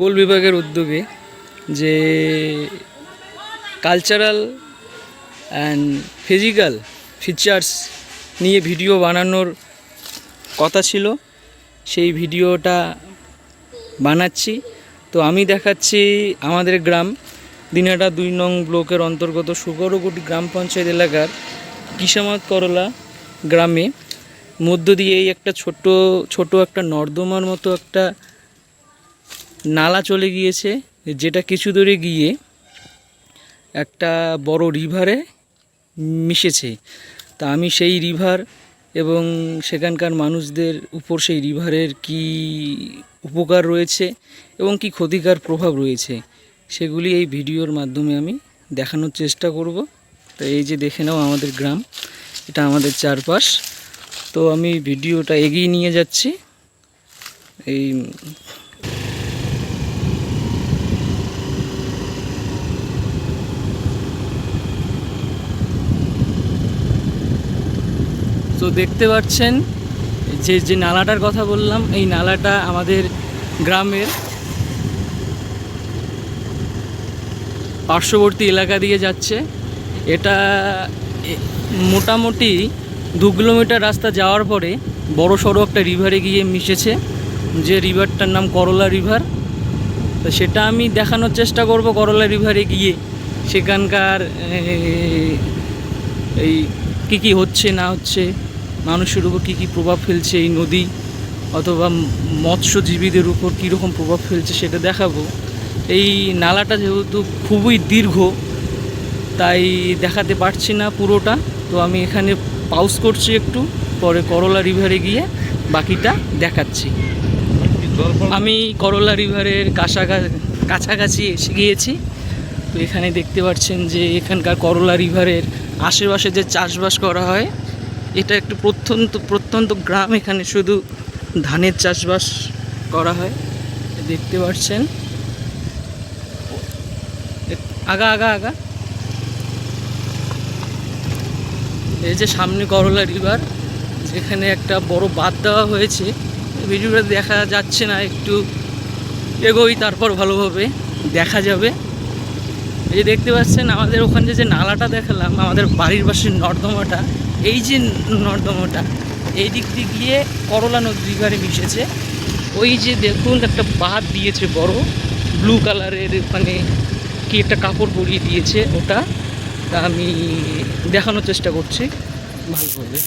ভূগোল বিভাগের উদ্যোগে যে কালচারাল অ্যান্ড ফিজিক্যাল ফিচার্স নিয়ে ভিডিও বানানোর কথা ছিল, সেই ভিডিওটা বানাচ্ছি। তো আমি দেখাচ্ছি আমাদের গ্রাম, দিনাটা দুই নং ব্লকের অন্তর্গত সুগরগুটি গ্রাম পঞ্চায়েত এলাকার কিসামাত করলা গ্রামে। মধ্য দিয়ে এই একটা ছোট ছোট একটা নর্দমার মতো একটা নালা চলে গিয়েছে, যেটা কিছু দূরে গিয়ে একটা বড় রিভারে মিশেছে। তা আমি সেই রিভার এবং সেখানকার মানুষদের উপর সেই রিভারের কি উপকার রয়েছে এবং কি ক্ষতিকার প্রভাব রয়েছে, সেগুলি এই ভিডিওর মাধ্যমে আমি দেখানোর চেষ্টা করব। তো এই যে দেখে নাও আমাদের গ্রাম, এটা আমাদের চারপাশ। তো আমি ভিডিওটা এগিয়ে নিয়ে যাচ্ছি। এই তো দেখতে পাচ্ছেন, যে যে নালাটার কথা বললাম, এই নালাটা আমাদের গ্রামের পার্শ্ববর্তী এলাকা দিয়ে যাচ্ছে। এটা মোটামুটি দু কিলোমিটার রাস্তা যাওয়ার পরে বড় সড়ো একটা রিভারে গিয়ে মিশেছে, যে রিভারটার নাম করলা রিভার তো সেটা আমি দেখানোর চেষ্টা করব করলা রিভারে গিয়ে, সেখানকার এই, কী কী হচ্ছে, না হচ্ছে। মানুষের উপর কী কী প্রভাব ফেলছে এই নদী অথবা মৎস্যজীবীদের উপর কীরকম প্রভাব ফেলছে সেটা দেখাবো। এই নালাটা যেহেতু খুবই দীর্ঘ, তাই দেখাতে পারছি না পুরোটা। তো আমি এখানে পাউস করছি একটু, পরে করলা রিভারে গিয়ে বাকিটা দেখাচ্ছি। আমি করলা রিভারের কাছাকা, কাছাকাছি এসে গিয়েছি। তো এখানে দেখতে পাচ্ছেন যে এখানকার করলা রিভারের আশেপাশে যে চাষবাস করা হয় এটা একটু প্রত্যন্ত প্রত্যন্ত গ্রাম, এখানে শুধু ধানের চাষবাস করা হয়, দেখতে পাচ্ছেন। আগা আগা আগা। এই যে সামনে করলা রিভার, যেখানে একটা বড় বাঁধ দেওয়া হয়েছে। ভিডিওটা দেখা যাচ্ছে না, একটু এগোই, তারপর ভালোভাবে দেখা যাবে। এই যে দেখতে পাচ্ছেন, আমাদের ওখানে যে নালাটা দেখালাম, আমাদের বাড়ির পাশের নর্দমাটা এই যে নর্দমাটা, এই দিক দিয়ে গিয়ে করলা নদী রিভারে মিশেছে। ওই যে দেখুন, একটা বাঁধ দিয়েছে বড় ব্লু কালারের মানে কি একটা কাপড় পরিয়ে দিয়েছে ওটা। তা আমি দেখানোর চেষ্টা করছি। ভালোভাবে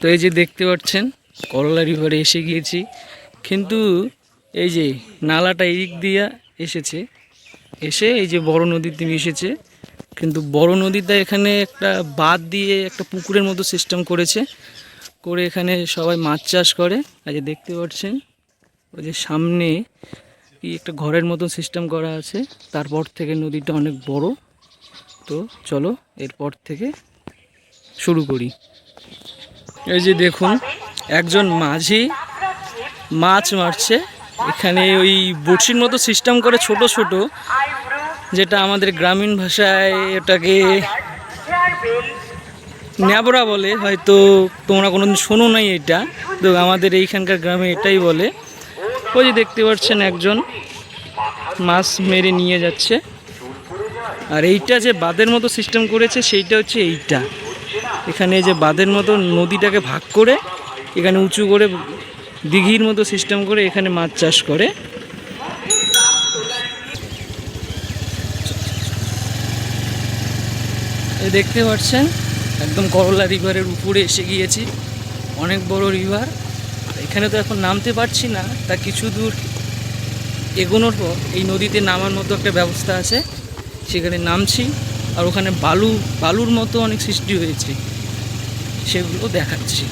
তো এই যে দেখতে পাচ্ছেন, করলা রিভারে এসে গিয়েছি। কিন্তু এই যে নালাটা এই দিক দিয়ে এসেছে। এসে এই যে বড় নদীতে মিশেছে। কিন্তু বড় নদীটা এখানে একটা বাঁধ দিয়ে একটা পুকুরের মতো সিস্টেম করেছে। করে এখানে সবাই মাছ চাষ করে। আর যে দেখতে পাচ্ছেন, ওই যে সামনে কি একটা ঘরের মতো সিস্টেম করা আছে। তারপর থেকে নদীটা অনেক বড়। তো চলো এরপর থেকে শুরু করি। এই যে দেখুন, একজন মাঝি মাছ মারছে। এখানে ওই বড়শির মতো সিস্টেম করে ছোট ছোট। যেটা আমাদের গ্রামীণ ভাষায় ওটাকে ন্যাবরা বলে, হয়তো তোমরা কোনোদিন শোনো নাই এটা। তো আমাদের এইখানকার গ্রামে এটাই বলে। ওই যে দেখতে পাচ্ছেন একজন মাছ মেরে নিয়ে যাচ্ছে। আর এইটা যে বাঁধের মতো সিস্টেম করেছে, সেইটা হচ্ছে এইটা। এখানে যে বাঁধের মতো নদীটাকে ভাগ করে, এখানে উঁচু করে দিঘির মতো সিস্টেম করে এখানে মাছ চাষ করে। এই দেখতে পাচ্ছেন, একদম করলা রিভারের উপরে এসে গিয়েছি। অনেক বড় রিভার এখানে তো এখন নামতে পারছি না, তা কিছু দূর এগোনোর পর এই নদীতে নামার মতো একটা ব্যবস্থা আছে। সেখানে নামছি, আর ওখানে বালু, বালুর মতো অনেক সৃষ্টি হয়েছে। সেগুলো দেখাচ্ছি।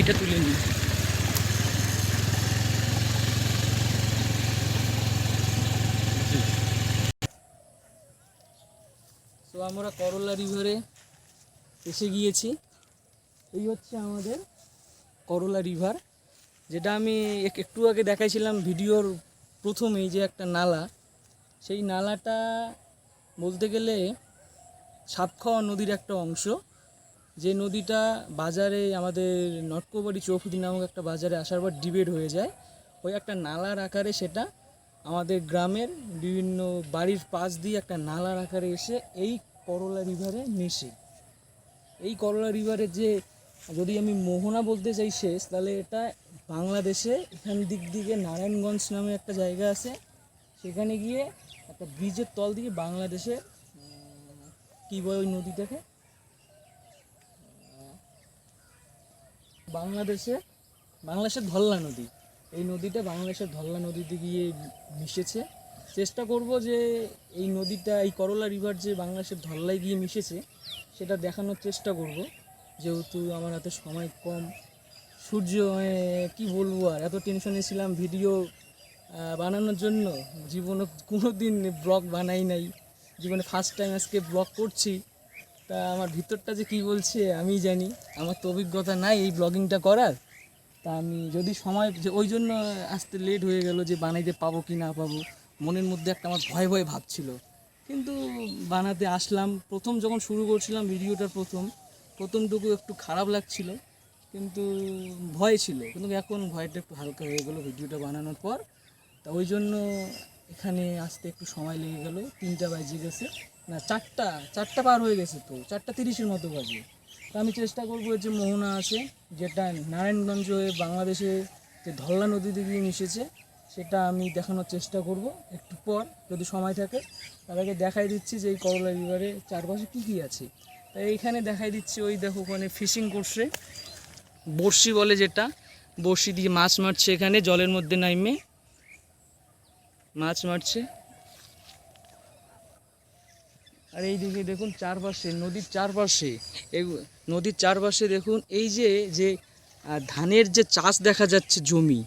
এটা তুলে নিই। আমরা করলা রিভারে এসে গিয়েছি। এই হচ্ছে আমাদের করলা রিভার যেটা আমি এক- একটু আগে দেখাইছিলাম ভিডিওর প্রথমেই যে একটা নালা। সেই নালাটা বলতে গেলে সাপখাওয়া নদীর একটা অংশ। যে নদীটা বাজারে আমাদের নটকোবাড়ি চৌফুদি নামক একটা বাজারে আসার পর ডিবেট হয়ে যায়। ওই একটা নালার আকারে সেটা আমাদের গ্রামের বিভিন্ন বাড়ির পাশ দিয়ে একটা নালার আকারে এসে এই করলা রিভারে মেশে। এই করলা রিভারের যে যদি আমি মোহনা বলতে চাই শেষ, তাহলে এটা বাংলাদেশে এখান দিক দিকে নারায়ণগঞ্জ নামে একটা জায়গা আছে। সেখানে গিয়ে একটা ব্রিজের তল দিয়ে বাংলাদেশে কী বলে ওই নদীটাকে? বাংলাদেশে, বাংলাদেশের ধল্লা নদী। এই নদীটা বাংলাদেশের ধল্লা নদীতে গিয়ে মিশেছে। চেষ্টা করব যে এই নদীটা, এই করলা রিভার যে বাংলাদেশের ধল্লায় গিয়ে মিশেছে, সেটা দেখানোর চেষ্টা করব। যেহেতু আমার হাতে সময় কম, সূর্য কি বলব আর, এত টেনশনে ছিলাম ভিডিও বানানোর জন্য। জীবনে কোনো দিন ব্লগ বানাই নাই। জীবনে ফার্স্ট টাইম আজকে ব্লগ করছি। তা আমার ভিতরটা যে কি বলছে আমি জানি। আমার তো অভিজ্ঞতা নাই এই ব্লগিংটা করার। তা আমি যদি সময় ওই জন্য আসতে লেট হয়ে গেল যে বানাইতে পাবো কি না পাবো। মনের মধ্যে একটা আমার ভয় ভয় ভাব ছিল। কিন্তু বানাতে আসলাম। প্রথম যখন শুরু করছিলাম ভিডিওটার প্রথম, প্রথমটুকু একটু খারাপ লাগছিল, কিন্তু ভয় ছিল। কিন্তু এখন ভয়টা একটু হালকা হয়ে গেলো ভিডিওটা বানানোর পর। তা ওই জন্য এখানে আসতে একটু সময় লেগে গেল। তিনটা বাজে গেছে। না, চারটা চারটা পার হয়ে গেছে তো। চারটা তিরিশের মতো বাজে। তা আমি চেষ্টা করব যে মোহনা আছে, যেটা নারায়ণগঞ্জ হয়ে বাংলাদেশে যে ধল্লা নদীতে গিয়ে মিশেছে সেটা আমি দেখানোর চেষ্টা করব একটু পর, যদি সময় থাকে। আগে দেখাই দিচ্ছি যে এই করলা রিভারে চারপাশে কী কী আছে। তাই এইখানে দেখাই দিচ্ছি ওই দেখো ওখানে ফিশিং করছে। বড়শি বলে যেটা, বড়শি দিয়ে মাছ মারছে এখানে, জলের মধ্যে নাইমে মাছ মারছে। আর এইদিকে দেখুন চারপাশে, নদীর চারপাশে এই নদীর চারপাশে দেখুন, এই যে যে ধানের যে চাষ দেখা যাচ্ছে জমি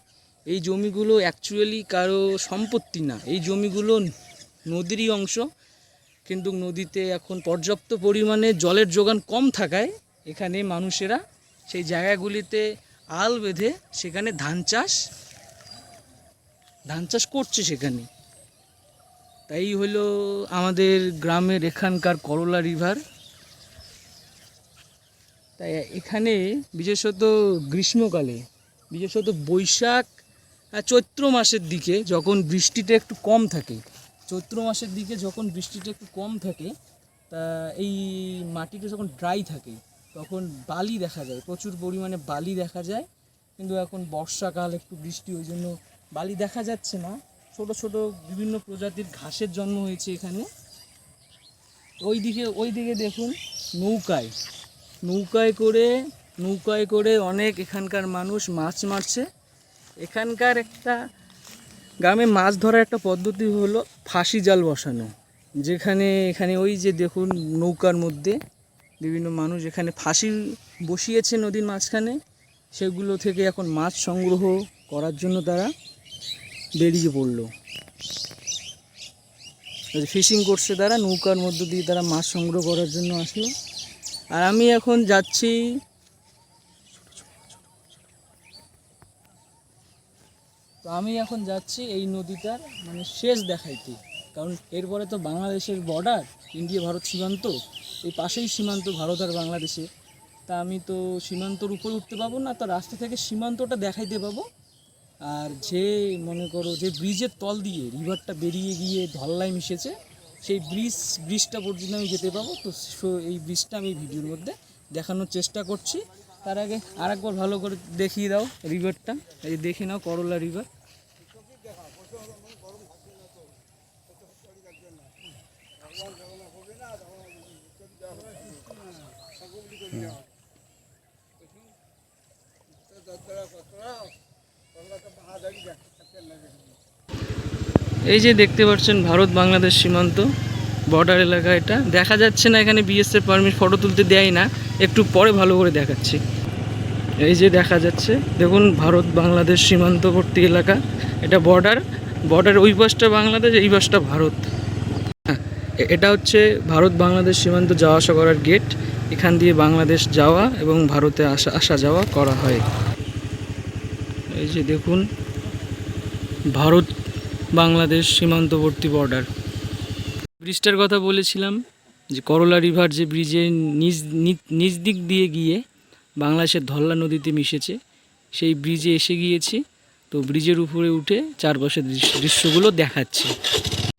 এই জমিগুলো অ্যাকচুয়ালি কারও সম্পত্তি না। এই জমিগুলো নদীরই অংশ, কিন্তু নদীতে এখন পর্যাপ্ত পরিমাণে জলের যোগান কম থাকায় এখানে মানুষেরা সেই জায়গাগুলিতে আল বেঁধে সেখানে ধান চাষ ধান চাষ করছে সেখানে। তাই হলো আমাদের গ্রামের এখানকার করলা রিভার। তাই এখানে বিশেষত গ্রীষ্মকালে, বিশেষত বৈশাখ চৈত্র মাসের দিকে যখন বৃষ্টিটা একটু কম থাকে, চৈত্র মাসের দিকে যখন বৃষ্টিটা একটু কম থাকে, তা এই মাটিটা যখন ড্রাই থাকে, তখন বালি দেখা যায়, প্রচুর পরিমাণে বালি দেখা যায়। কিন্তু এখন বর্ষাকাল, একটু বৃষ্টি, ওই জন্য বালি দেখা যাচ্ছে না। ছোট ছোট বিভিন্ন প্রজাতির ঘাসের জন্ম হয়েছে এখানে। ওই দিকে ওই দিকে দেখুন নৌকায়। নৌকায় করে নৌকায় করে অনেক এখানকার মানুষ মাছ মারছে। এখানকার একটা গ্রামে মাছ ধরার একটা পদ্ধতি হলো ফাঁসি জাল বসানো। যেখানে, এখানে ওই যে দেখুন নৌকার মধ্যে বিভিন্ন মানুষ এখানে ফাঁসি বসিয়েছে নদীর মাঝখানে। সেগুলো থেকে এখন মাছ সংগ্রহ করার জন্য তারা বেরিয়ে পড়ল। ফিশিং করছে তারা, নৌকার মধ্য দিয়ে তারা মাছ সংগ্রহ করার জন্য আসলো। আর আমি এখন যাচ্ছি আমি এখন যাচ্ছি এই নদীটার মানে শেষ দেখাইতে। কারণ এরপরে তো বাংলাদেশের বর্ডার ইন্ডিয়া, ভারত সীমান্ত, এই পাশেই সীমান্ত ভারত আর বাংলাদেশে। তা আমি তো সীমান্তর উপরে উঠতে পাবো না, তো রাস্তা থেকে সীমান্তটা দেখাইতে পাবো। আর যে মনে করো যে ব্রিজের তল দিয়ে রিভারটা বেরিয়ে গিয়ে ধল্লায় মিশেছে, সেই ব্রিজ, ব্রিজটা পর্যন্ত আমি যেতে পাবো। তো এই ব্রিজটা আমি ভিডিওর মধ্যে দেখানোর চেষ্টা করছি। তার আগে আরেকবার ভালো করে দেখিয়ে দাও রিভারটা এই দেখে নাও করলা রিভার এই যে দেখতে পাচ্ছেন ভারত বাংলাদেশ সীমান্ত বর্ডার এলাকা এটা। দেখা যাচ্ছে না এখানে বিএসএফ পারমিট ফটো তুলতে দেয় না। একটু পরে ভালো করে দেখাচ্ছি। এই যে দেখা যাচ্ছে, দেখুন ভারত বাংলাদেশ সীমান্তবর্তী এলাকা। এটা বর্ডার বর্ডার ওই পাশটা বাংলাদেশ, এই পাশটা ভারত। এটা হচ্ছে ভারত বাংলাদেশ সীমান্ত যাওয়া আসা করার গেট। এখান দিয়ে বাংলাদেশ যাওয়া এবং ভারতে আসা আসা যাওয়া করা হয়। এই যে দেখুন, ভারত বাংলাদেশ সীমান্তবর্তী বর্ডার ব্রিজটার কথা বলেছিলাম যে করলা রিভার যে ব্রিজের নিজ নিচ দিক দিয়ে গিয়ে বাংলাদেশের ধল্লা নদীতে মিশেছে, সেই ব্রিজে এসে গিয়েছি। তো ব্রিজের উপরে উঠে চারপাশের দৃশ্য দৃশ্যগুলো দেখাচ্ছি।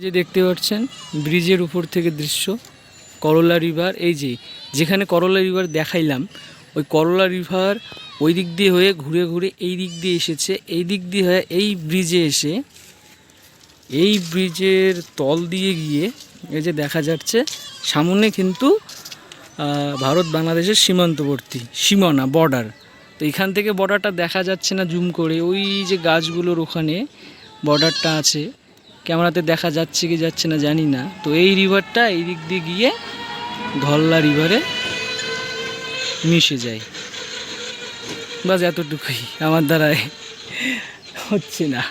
যে দেখতে পাচ্ছেন, ব্রিজের উপর থেকে দৃশ্য, করলা রিভার এই যে, যেখানে করলা রিভার দেখাইলাম, ওই করলা রিভার ওই দিক দিয়ে হয়ে ঘুরে ঘুরে এই দিক দিয়ে এসেছে, এই দিক দিয়ে হয়ে এই ব্রিজে এসে, এই ব্রিজের তল দিয়ে গিয়ে, এই যে দেখা যাচ্ছে, সামনে কিন্তু ভারত বাংলাদেশের সীমান্তবর্তী, সীমানা বর্ডার তো এখান থেকে বর্ডারটা দেখা যাচ্ছে না জুম করে, ওই যে গাছগুলোর ওখানে বর্ডারটা আছে। ক্যামেরাতে দেখা যাচ্ছে কি যাচ্ছে না জানি না। তো এই রিভারটা এই দিক দিয়ে গিয়ে ধল্লা রিভারে মিশে যায়। বাস এতটুকুই। আমার দ্বারায় হচ্ছে না।